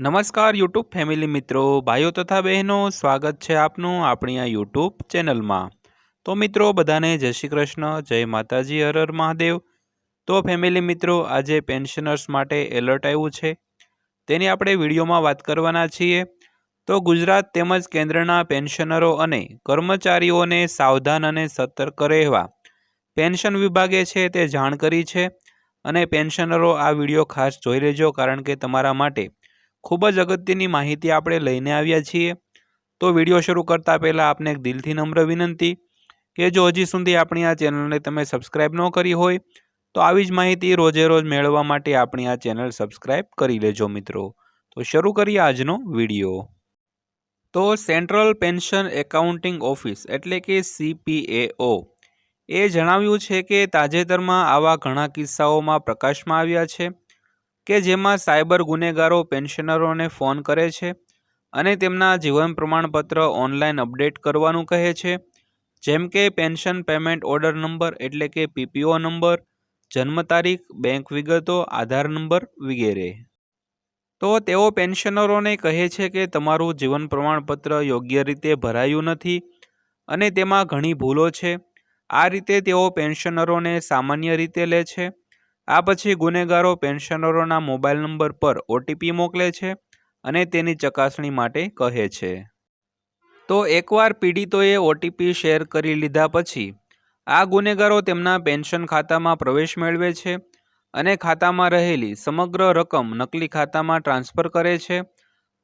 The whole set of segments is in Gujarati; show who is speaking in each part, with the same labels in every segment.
Speaker 1: નમસ્કાર યુટ્યુબ ફેમિલી મિત્રો, ભાઈઓ તથા બહેનો, સ્વાગત છે આપનું આપણી આ યુટ્યુબ ચેનલમાં. તો મિત્રો, બધાને જય શ્રી કૃષ્ણ, જય માતાજી, હર હર મહાદેવ. તો ફેમિલી મિત્રો, આજે પેન્શનર્સ માટે એલર્ટ આવ્યું છે. તેની આપણે વિડીયોમાં વાત કરવાના છીએ. તો ગુજરાત તેમજ કેન્દ્રના પેન્શનરો અને કર્મચારીઓને સાવધાન અને સતર્ક રહેવા. પેન્શન વિભાગે છે તે જાણ કરી છે. અને પેન્શનરો આ વીડિયો ખાસ જોઈ લેજો, કારણ કે તમારા માટે ખૂબ જ અગત્યની માહિતી આપણે લઈને આવ્યા છીએ. તો વીડિયો શરૂ કરતાં પહેલાં આપને એક દિલથી નમ્ર વિનંતી કે જો હજી સુધી આપણી આ ચેનલને તમે સબસ્ક્રાઈબ ન કરી હોય, તો આવી જ માહિતી રોજે રોજ મેળવવા માટે આપણી આ ચેનલ સબસ્ક્રાઈબ કરી લેજો મિત્રો. તો શરૂ કરીએ આજનો વીડિયો. તો સેન્ટ્રલ પેન્શન એકાઉન્ટિંગ ઓફિસ એટલે કે સીપીએઓ એ જણાવ્યું છે કે તાજેતરમાં આવા ઘણા કિસ્સાઓમાં પ્રકાશમાં આવ્યા છે. કે જેમાં સાયબર ગુનેગારો, પેન્શનરોને ફોન કરે છે અને તેમના જીવન પ્રમાણપત્ર ઓનલાઈન અપડેટ કરવાનું કહે છે. જેમ કે પેન્શન પેમેન્ટ ઓર્ડર નંબર એટલે કે પીપીઓ નંબર, જન્મ તારીખ, બેંક વિગતો, આધાર નંબર વગેરે. તો તેઓ પેન્શનરોને કહે છે કે તમારું જીવન પ્રમાણપત્ર યોગ્ય રીતે ભરાયું નથી અને તેમાં ઘણી ભૂલો છે. આ રીતે તેઓ પેન્શનરોને સામાન્ય રીતે લે છે. આ પછી ગુનેગારો પેન્શનરોના મોબાઈલ નંબર પર ઓટીપી મોકલે છે અને તેની ચકાસણી માટે કહે છે. તો એકવાર પીડિતોએ ઓટીપી શેર કરી લીધા પછી, આ ગુનેગારો તેમના પેન્શન ખાતામાં પ્રવેશ મેળવે છે અને ખાતામાં રહેલી સમગ્ર રકમ નકલી ખાતામાં ટ્રાન્સફર કરે છે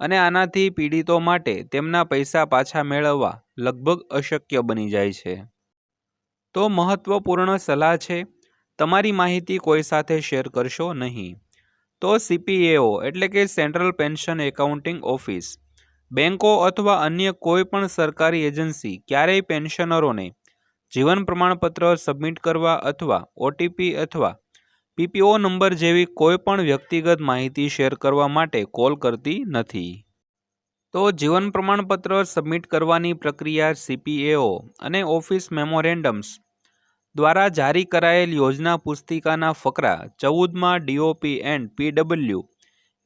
Speaker 1: અને આનાથી પીડિતો માટે તેમના પૈસા પાછા મેળવવા લગભગ અશક્ય બની જાય છે. તો મહત્વપૂર્ણ સલાહ છે તમારી માહિતી કોઈ સાથે શેર કરશો નહીં. તો સીપીએઓ એટલે કે સેન્ટ્રલ પેન્શન એકાઉન્ટિંગ ઓફિસ બેન્કો અથવા અન્ય કોઈ પણ સરકારી એજન્સી ક્યારેય પેન્શનરોને જીવન પ્રમાણપત્ર સબમિટ કરવા અથવા ઓટીપી અથવા પીપીઓ નંબર જેવી કોઈ પણ વ્યક્તિગત માહિતી શેર કરવા માટે કોલ કરતી નથી. તો જીવન પ્રમાણપત્ર સબમિટ કરવાની પ્રક્રિયા સીપીએઓ અને ઓફિસ મેમોરેન્ડમ્સ દ્વારા જારી કરાયેલ યોજના પુસ્તિકાના ફકરા ચૌદમાં ડીઓપી એન્ડ પીડબલ્યુ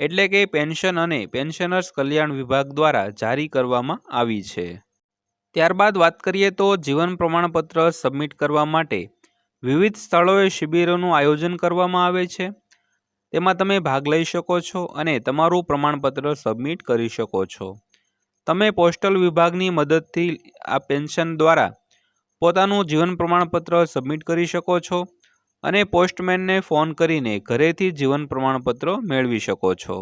Speaker 1: એટલે કે પેન્શન અને પેન્શનર્સ કલ્યાણ વિભાગ દ્વારા જારી કરવામાં આવી છે. ત્યારબાદ વાત કરીએ તો જીવન પ્રમાણપત્ર સબમિટ કરવા માટે વિવિધ સ્થળોએ શિબિરોનું આયોજન કરવામાં આવે છે. તેમાં તમે ભાગ લઈ શકો છો અને તમારું પ્રમાણપત્ર સબમિટ કરી શકો છો. તમે પોસ્ટલ વિભાગની મદદથી આ પેન્શન દ્વારા પોતાનું જીવન પ્રમાણપત્ર સબમિટ કરી શકો છો અને પોસ્ટમેનને ફોન કરીને ઘરેથી જીવન પ્રમાણપત્ર મેળવી શકો છો.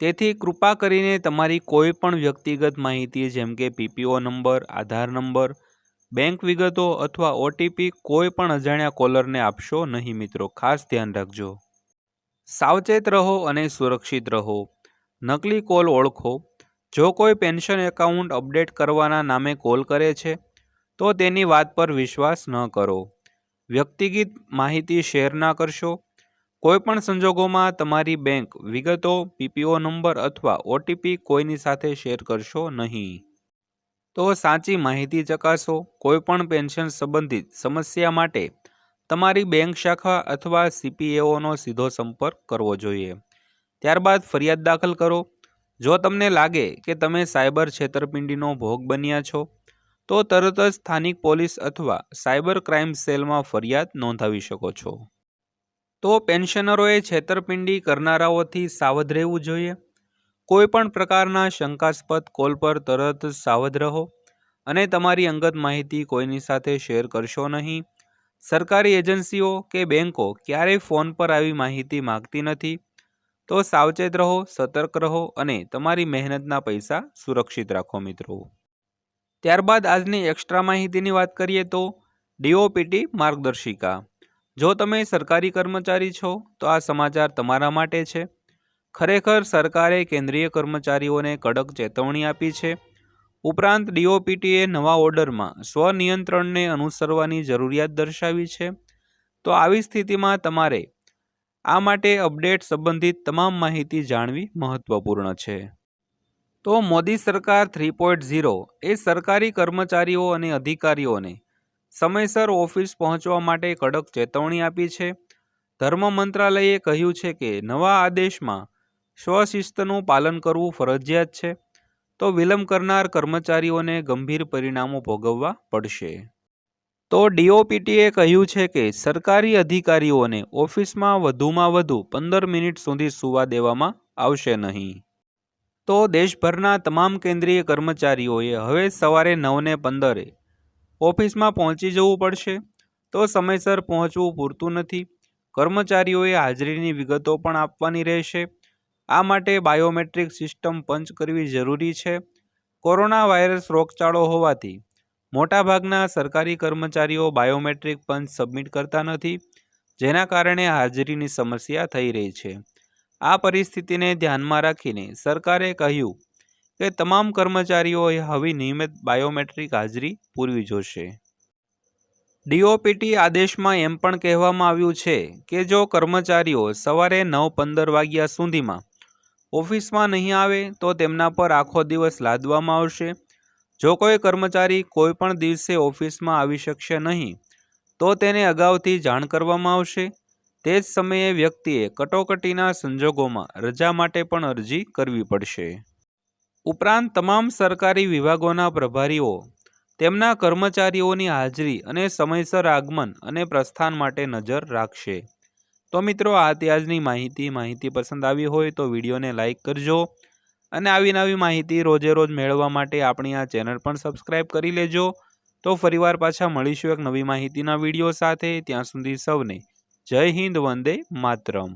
Speaker 1: તેથી કૃપા કરીને તમારી કોઈ પણ વ્યક્તિગત માહિતી જેમ કે PPO number, Aadhaar number bank વિગતો અથવા ઓટીપી કોઈ પણ અજાણ્યા કોલરને આપશો નહીં મિત્રો, ખાસ ધ્યાન રાખજો. સાવચેત રહો અને સુરક્ષિત રહો. નકલી કોલ ઓળખો. જો કોઈ પેન્શન એકાઉન્ટ અપડેટ કરવાના નામે કોલ કરે છે તો તેની વાત પર વિશ્વાસ ન કરો. વ્યક્તિગત માહિતી શેર ના કરશો. કોઈપણ સંજોગોમાં તમારી બેંક વિગતો પીપીઓ નંબર અથવા ઓટીપી કોઈની સાથે શેર કરશો નહીં. તો સાચી માહિતી ચકાસો. કોઈપણ પેન્શન સંબંધિત સમસ્યા માટે તમારી બેંક શાખા અથવા સીપીએઓનો સીધો સંપર્ક કરવો જોઈએ. ત્યારબાદ ફરિયાદ દાખલ કરો. જો તમને લાગે કે તમે સાયબર છેતરપિંડીનો ભોગ બન્યા છો તો તરત જ સ્થાનિક પોલીસ અથવા સાયબર ક્રાઇમ સેલમાં ફરિયાદ નોંધાવી શકો છો. તો પેન્શનરોએ છેતરપિંડી કરનારાઓથી સાવધ રહેવું જોઈએ. કોઈ પણ પ્રકારના શંકાસ્પદ કોલ પર તરત સાવધ રહો અને તમારી અંગત માહિતી કોઈની સાથે શેર કરશો નહીં. સરકારી એજન્સીઓ કે બેંકો ક્યારેય ફોન પર આવી માહિતી માગતી નથી. તો સાવચેત રહો, સતર્ક રહો અને તમારી મહેનતના પૈસા સુરક્ષિત રાખો મિત્રો. ત્યારબાદ આજની એક્સ્ટ્રા માહિતીની વાત કરીએ તો ડીઓપીટી માર્ગદર્શિકા. જો તમે સરકારી કર્મચારી છો, તો આ સમાચાર તમારા માટે છે. ખરેખર સરકારે કેન્દ્રીય કર્મચારીઓને કડક ચેતવણી આપી છે. ઉપરાંત ડીઓપીટીએ નવા ઓર્ડરમાં સ્વનિયંત્રણને અનુસરવાની જરૂરિયાત દર્શાવી છે. તો આવી સ્થિતિમાં તમારે આ માટે અપડેટ સંબંધિત તમામ માહિતી જાણવી મહત્વપૂર્ણ છે. તો મોદી સરકાર થ્રી પોઈન્ટ ઝીરો એ સરકારી કર્મચારીઓ અને અધિકારીઓને સમયસર ઓફિસ પહોંચવા માટે કડક ચેતવણી આપી છે. ધર્મ મંત્રાલયે કહ્યું છે કે નવા આદેશમાં સ્વશિસ્તનું પાલન કરવું ફરજિયાત છે. તો વિલંબ કરનાર કર્મચારીઓને ગંભીર પરિણામો ભોગવવા પડશે. તો ડીઓપીટીએ કહ્યું છે કે સરકારી અધિકારીઓને ઓફિસમાં વધુમાં વધુ પંદર મિનિટ સુધી સૂવા દેવામાં આવશે નહીં. તો દેશભરના તમામ કેન્દ્રીય કર્મચારીઓએ હવે સવારે નવને પંદરે ઓફિસમાં પહોંચી જવું પડશે. તો સમયસર પહોંચવું પૂરતું નથી. કર્મચારીઓએ હાજરીની વિગતો પણ આપવાની રહેશે. આ માટે બાયોમેટ્રિક સિસ્ટમ પંચ કરવી જરૂરી છે. કોરોના વાયરસ રોગચાળો હોવાથી મોટાભાગના સરકારી કર્મચારીઓ બાયોમેટ્રિક પંચ સબમિટ કરતા નથી, જેના કારણે હાજરીની સમસ્યા થઈ રહી છે. આ પરિસ્થિતિને ધ્યાનમાં રાખીને સરકારે કહ્યું કે તમામ કર્મચારીઓએ હવે નિયમિત બાયોમેટ્રિક હાજરી પૂરવી જોશે. ડીઓપીટી આદેશમાં એમ પણ કહેવામાં આવ્યું છે કે જો કર્મચારીઓ સવારે નવ પંદર વાગ્યા સુધીમાં ઓફિસમાં નહીં આવે તો તેમના પર આખો દિવસ લાદવામાં આવશે. જો કોઈ કર્મચારી કોઈ પણ દિવસે ઓફિસમાં આવી શકશે નહીં તો તેને અગાઉથી જાણ કરવામાં આવશે. તે જ સમયે વ્યક્તિએ કટોકટીના સંજોગોમાં રજા માટે પણ અરજી કરવી પડશે. ઉપરાંત તમામ સરકારી વિભાગોના પ્રભારીઓ, તેમના કર્મચારીઓની હાજરી અને સમયસર આગમન અને પ્રસ્થાન માટે નજર રાખશે. તો મિત્રો, આ તે આજની માહિતી. માહિતી પસંદ આવી હોય તો વિડીયોને લાઇક કરજો અને આવી નવી માહિતી રોજે રોજ મેળવવા માટે આપણી આ ચેનલ પણ સબસ્ક્રાઇબ કરી લેજો. તો ફરીવાર પાછા મળીશું એક નવી માહિતીના વીડિયો સાથે. ત્યાં સુધી સૌને જય હિન્દ વંદે માતરમ.